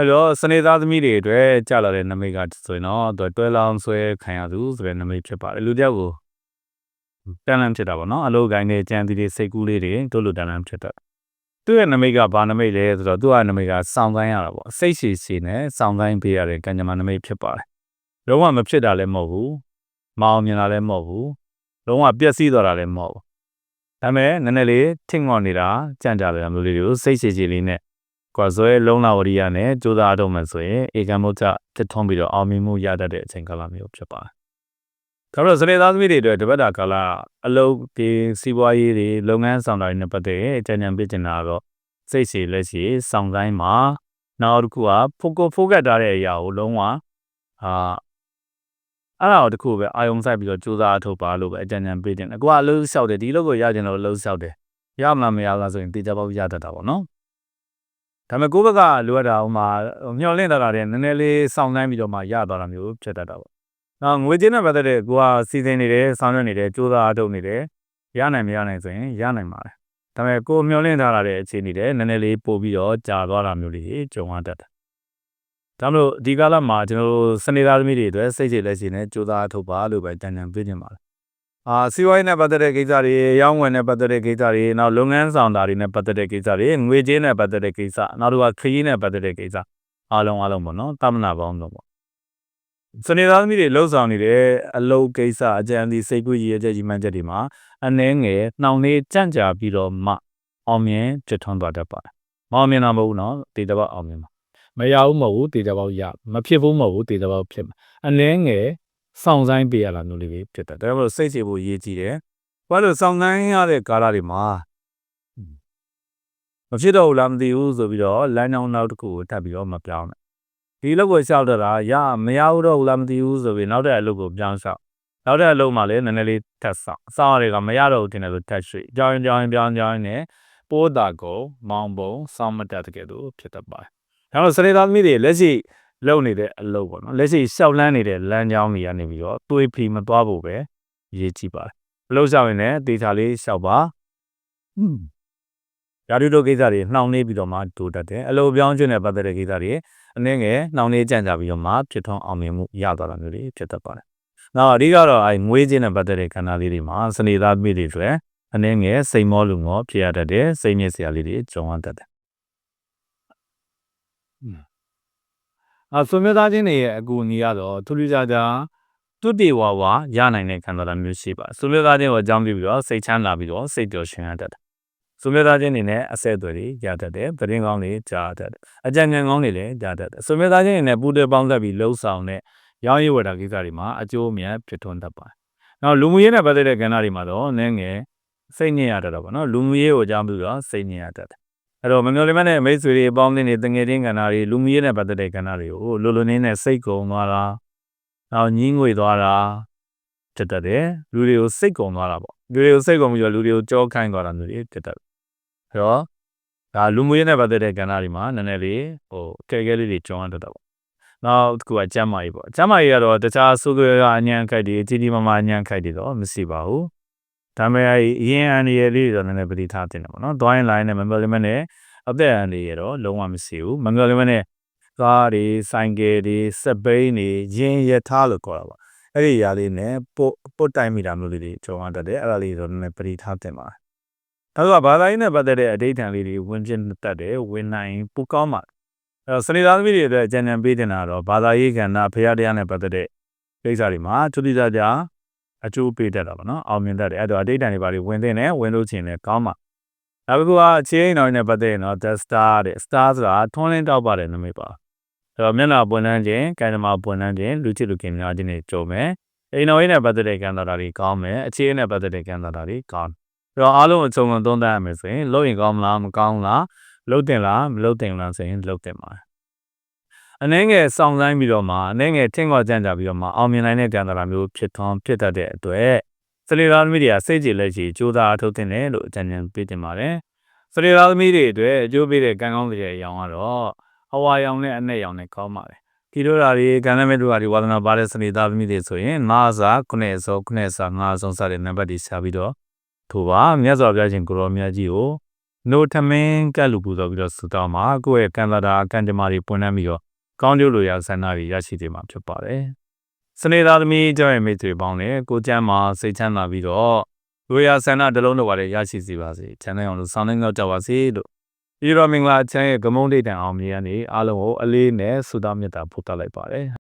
အဲ့တော့စနေသားသမီးတွေအတွက်ကြာလာတဲ့နမိတ်ကဆိုရင်တော့သူတွဲလောင်းဆွဲခံရသူဆိုတဲ့နမိတ်ဖြစ်ပါတယ်လူတယောက်ကိုတန်လန့်ဖြစ်တာပေါ့နော်အလုတ်ကိုင်းတဲ့ကြံတီတွေစိတ်ကူးလေးတွေတို့လိုတန်လန့်ဖြစ်တာသူ့ရဲ့နမိတ်ကဘာနမိတ်လဲဆိုတော့သူ့ရဲ့နမိတ်ကစောင်းတိုင်းရတာပေါ့စိတ်ရှည်ရှည်နဲ့စောင်းတိုင်းပေးရတဲ့ကံကြမ္မာနမိတ်ဖြစ်ပါတယ်လုံးဝမဖြစ်တာလည်းမဟုတ်ဘူးမအောင်မြင်တာလည်းမဟုတ်ဘူးလုံးဝပျက်စီးသွားတာလည်းမဟုတ်ဘူးဒါပေမဲ့နည်းနည်းလေးထင်ငေါ်နေတာကြံ့ကြတယ်မျိုးလေးတွေကိုစိတ်ရှည်ရှည်လေးနဲ့ ကွာဇွဲလုံးလာဝရိယနဲ့ကြိုးစားတော့မှဆိုရင်ဧကံမုတ်ချတစ်ထုံးပြီးတော့အောင်မြင်မှုရတတ်တဲ့အချိန်ကာလမျိုးဖြစ်ပါတယ်။ဒါတော့စနေသားသမီးတွေအတွက်တပတ်တာကာလအလုပ်ဒီစီးပွားရေးတွေလုပ်ငန်းဆောင်တာတွေနဲ့ပတ်သက်ရင်အကြံဉာဏ်ပေးချင်တာကတော့စိတ်ရှည်လက်ရှည်စောင့်တိုင်းမှာနောက်တစ်ခုကဖိုကိုဖိုကတ်ထားတဲ့အရာကိုလုံးဝအာအဲ့ဒါတော့တခုပဲအာယုံဆိုင်ပြီးတော့စူးစမ်းအထုတ်ပါလို့ပဲအကြံဉာဏ်ပေးချင်တယ်။ကိုကအလုပ်လျှောက်တယ်ဒီလုပ်ကိုရကျင်တော့အလုပ်လျှောက်တယ်။ရမလားမရလားဆိုရင်တေချာပေါက်ရတတ်တာပေါ့နော်။ ဒါပေမဲ့ကိုယ့်ဘက်ကလိုအပ်တာဟိုမှာမျောလင့်တာတာတွေနည်းနည်းလေးစောင့်နိုင်ပြီးတော့မှရသွားတာမျိုးဖြစ်တတ်တာပေါ့။နောက်ငွေကြေးနဲ့ပတ်သက်တဲ့ကိုကစီစဉ်နေတယ်ဆောင်ရွက်နေတယ်စူးစမ်းအထုတ်နေတယ်ရနိုင်မရနိုင်ဆိုရင်ရနိုင်ပါတယ်။ဒါပေမဲ့ကိုမျောလင့်ထားတာတဲ့အခြေအနေတွေနည်းနည်းလေးပို့ပြီးတော့ကြာသွားတာမျိုးတွေကြုံရတတ်တယ်။ဒါမလို့ဒီကာလမှာကျွန်တော်တို့စနေသားသမီးတွေအတွက်စိတ်ကြေလက်ရှိနဲ့စူးစမ်းအထုတ်ပါလို့ပဲတန်တန်ပြခြင်းပါတယ်။ အာစီးပွားရေးနဲ့ပတ်သက်တဲ့ကိစ္စတွေရောင်းဝယ်နဲ့ပတ်သက်တဲ့ကိစ္စတွေနောက်လုပ်ငန်းဆောင်တာတွေနဲ့ပတ်သက်တဲ့ကိစ္စတွေငွေကြေးနဲ့ပတ်သက်တဲ့ကိစ္စနောက်တစ်ခါခရီးနဲ့ပတ်သက်တဲ့ကိစ္စအားလုံးအားလုံးပေါ့နော်တမနာပေါင်းတော့ပေါ့စနေသားသမီးတွေလှုပ်ဆောင်နေတဲ့အလုပ်ကိစ္စအကြံဒီစိတ်ကူးရည်ရချက်ကြီးမှန်းချက်တွေမှာအနှဲငယ်နှောင်လေးကြန့်ကြာပြီးတော့မှအောင်မြင်ဖြစ်ထွန်းသွားတတ်ပါတယ်။မအောင်မြင်တာမဟုတ်ဘူးနော်တေတပတ်အောင်မြင်မှာမရဘူးမဟုတ်ဘူးတေတပတ်ရမဖြစ်ဘူးမဟုတ်ဘူးတေတပတ်ဖြစ်မှာအနှဲငယ် စောင့်ဆိုင်ပေးရတာမျိုးလေးပဲဖြစ်တယ်ဒါကြောင့်မို့စိတ်ချဖို့ရေးကြည့်တယ်ဘာလို့စောင့်ဆိုင်ရတဲ့ကာလတွေမှာမဖြစ်တော့ဘူးလားမသိဘူးဆိုပြီးတော့လမ်းကြောင်းနောက်တစ်ခုကိုထပ်ပြီးတော့မပြောင်းနဲ့ဒီလောက်ကိုရှောက်တော့တာရမရဘူးတော့ဘူးလားမသိဘူးဆိုပြီးနောက်တဲ့အလုပ်ကိုပြောင်းရှောက်နောက်တဲ့အလုပ်မှလည်းနည်းနည်းလေးထပ်ဆောင်အဆောင်တွေကမရတော့ဘူးတင်တယ်လို့ထပ်ရွှေ့ကြောင်းကြောင်းပြောင်းကြောင်းနဲ့ပိုးတာကိုမောင်ပုံစောင့်မတတ်တဲ့ကဲ့သို့ဖြစ်တတ်ပါတယ်ဒါတော့စနေသားသမီးတွေလက်ရှိ လုပ်နေတဲ့အလုပ်ပေါ့နော်လက်ရှိရှောက်လန်းနေတဲ့လမ်းကြောင်းတွေကနေပြီးတော့တွေးဖီမသွားဖို့ပဲရေးကြည့်ပါတယ်အလုပ်ရှောက်ရင်လည်းဒေတာလေးရှောက်ပါဟွန်းရာထူးတို့ကိစ္စတွေနှောင့်နှေးပြီးတော့မှဒိုးတတ်တယ်အလုပ်ပြောင်းခြင်းနဲ့ပတ်သက်တဲ့ကိစ္စတွေအနည်းငယ်နှောင့်နှေးကြံ့ကြာပြီးတော့မှဖြစ်ထွန်းအောင်မြင်မှုရသွားတာမျိုးတွေဖြစ်တတ်ပါတယ်နောက်အဓိကတော့အဲငွေချင်းနဲ့ပတ်သက်တဲ့ကဏ္ဍလေးတွေမှာစနေသားမိတွေတွေအနည်းငယ်စိတ်မောလူငေါဖြစ်ရတတ်တယ်စိတ်ညစ်စရာလေးတွေကြုံရတတ်တယ် အဆွေမျိုးသားချင်းတွေရဲ့အကူအညီကတော့ထူးထူးခြားခြားတုတေဝဝရနိုင်တဲ့ခံစားတာမျိုးရှိပါဆွေမျိုးသားချင်းကိုအကြောင်းပြုပြီးတော့စိတ်ချမ်းသာပြီးတော့စိတ်ပျော်ရွှင်ရတတ်တယ်ဆွေမျိုးသားချင်းတွေနဲ့အဆက်အသွယ်တွေရတတ်တယ်သတင်းကောင်းတွေကြားတတ်တယ်အကြံဉာဏ်ကောင်းတွေလည်းကြားတတ်တယ်ဆွေမျိုးသားချင်းတွေနဲ့ပူးတွဲပေါင်းသက်ပြီးလှုပ်ဆောင်တဲ့ရောင်းရည်ဝယ်တာကိစ္စတွေမှာအကျိုးအမြတ်ဖြစ်ထွန်းတတ်ပါတယ်နောက်လူမှုရေးနဲ့ပတ်သက်တဲ့ကဏ္ဍတွေမှာတော့နည်းငယ်စိတ်ညစ်ရတတ်တော့ဗောနော်လူမှုရေးကိုအကြောင်းပြုတော့စိတ်ညစ်ရတတ်တယ် အဲ့တော့မမျော်လင့်မနဲ့မိတ်ဆွေတွေအပေါင်းအသင်းတွေတငယ်ချင်းကဏ္ဍတွေလူမှုရေးနဲ့ပတ်သက်တဲ့ကဏ္ဍတွေကိုလိုလိုနည်းနဲ့စိတ်ကုံသွားတာနောက်ညင်းငွေသွားတာတက်တတ်တယ်လူတွေကိုစိတ်ကုံသွားတာပေါ့လူတွေကိုစိတ်ကုံပြီးတော့လူတွေကိုကြောခိုင်းသွားတာမျိုးတွေတက်တတ်အဲ့တော့ဒါလူမှုရေးနဲ့ပတ်သက်တဲ့ကဏ္ဍတွေမှာနည်းနည်းလေးဟိုကဲကဲလေးတွေကြောင်းရတတ်တာပေါ့နောက်တစ်ခုကကျမ်းမာရေးပေါ့ကျမ်းမာရေးကတော့တခြားဆိုးကြအညံခိုက်တွေကြီးကြီးမားမားအညံခိုက်တွေတော့မရှိပါဘူး ဒါပေမဲ့အရင်အန်ဒီရလေးတွေတော့နည်းနည်းပတိထားတင်တယ်ပေါ့နော်။သွားရင်လိုင်းနဲ့မမျော်လင့်မနဲ့အသက်အန္တရာယ်တော့လုံးဝမရှိဘူး။မမျော်လင့်မနဲ့ကားတွေဆိုင်ကယ်တွေစက်ဘိန်းတွေရင်ရထားလို့ခေါ်တာပေါ့။အဲ့ဒီຢာလေးနဲ့ပုတ်ပုတ်တိုင်မိတာမျိုးလေးတွေကြုံရတတ်တယ်။အဲ့ဒါလေးတော့နည်းနည်းပတိထားတင်ပါတယ်။ဒါဆိုဘာသာရေးနဲ့ပတ်သက်တဲ့အဋိဌာန်လေးတွေဝင်ပြတတ်တယ်ဝင်နိုင်ပူကောင်းပါအဲ့တော့စနေသားသမီးတွေအတွက်အကြံဉာဏ်ပေးတင်တာတော့ဘာသာရေးကဏ္ဍဖရာတရားနဲ့ပတ်သက်တဲ့ကိစ္စတွေမှာသူတိကျကျ အကျိုးပေးတတ်တာပေါ့နော်အောင်မြင်တတ်တယ်အဲ့တော့အတိတ်တန်တွေပါတွေဝင်သိနေဝင်လို့ချင်လဲကောင်းပါနောက်တစ်ခုကအခြေအိမ်တော်နဲ့ပတ်သက်ရင်တော့ the star တဲ့ star ဆိုတာထွန်းလင်းတောက်ပါတဲ့နမိတ်ပါအဲ့တော့မျက်နှာပွင့်လန်းခြင်းကံကြမ္မာပွင့်လန်းခြင်းလူချစ်လူခင်များခြင်းတွေကြုံမယ်အိမ်တော်ရေးနဲ့ပတ်သက်တဲ့ကံတော်တာတွေကောင်းမယ်အခြေအိမ်နဲ့ပတ်သက်တဲ့ကံတော်တာတွေကောင်းအဲ့တော့အားလုံးအချုံလုံးသုံးသပ်ရမယ်ဆိုရင်လုပ်ရင်ကောင်းမလားမကောင်းလားလုပ်တင်လားမလုပ်တင်လားဆိုရင်လုပ်တင်ပါ အနှဲငယ်စောင့်ဆိုင်ပြီးတော့မှအနှဲငယ်ထင်ခေါ်ကြံ့ကြပြီးတော့မှအောင်မြင်နိုင်တဲ့ကံတာမျိုးဖြစ်ထွန်းဖြစ်တတ်တဲ့အတွက်စလီလာသမီးတွေကစိတ်ကြည်လက်ကြည်ကြိုးစားအထုတ်တင်တယ်လို့အကြံဉာဏ်ပေးတင်ပါတယ်စလီလာသမီးတွေအတွက်အကျိုးပေးတဲ့ကံကောင်းတဲ့အရောင်ကတော့အဝါရောင်နဲ့အနက်ရောင်နဲ့ကောင်းပါတယ်ဒီလိုဓာတ်တွေကံနဲ့မဲ့တို့ဓာတ်တွေဝါသနာပါတဲ့စနေသားသမီးတွေဆိုရင်ငါးစာခုနှစ်စောခုနှစ်စာငါးဆုံးစတဲ့နံပါတ်တွေရှာပြီးတော့ထို့ပါမြတ်စွာဘုရားရှင်ကိုရောမြတ်ကြီးကိုနိုထမင်းကတ်လူပူတော့ပြီးတော့စတောင်းမှာကိုယ့်ရဲ့ကံတာတာကံကြမ္မာတွေပွင့်နှံပြီးတော့ ကောင်းကျိုးလိုရာဆန္ဒတွေရရှိနေမှာဖြစ်ပါတယ်စနေသားသမီးကြောင့်ရဲ့မိတ်ဆွေပေါင်းနဲ့ကိုကျမ်းမှာစိတ်ချမ်းသာပြီးတော့လိုရာဆန္ဒတစ်လုံးတော့ပါလေရရှိစီပါစေချမ်းသာအောင်လို့ဆောင်းနေတော့ကြပါစေလို့ဒီတော့မင်္ဂလာချမ်းရဲ့ဂမုံဒိတ်တန်အောင်မြေကနေအားလုံးကိုအလေးနဲ့ဆုတောင်းမေတ္တာပို့သလိုက်ပါတယ်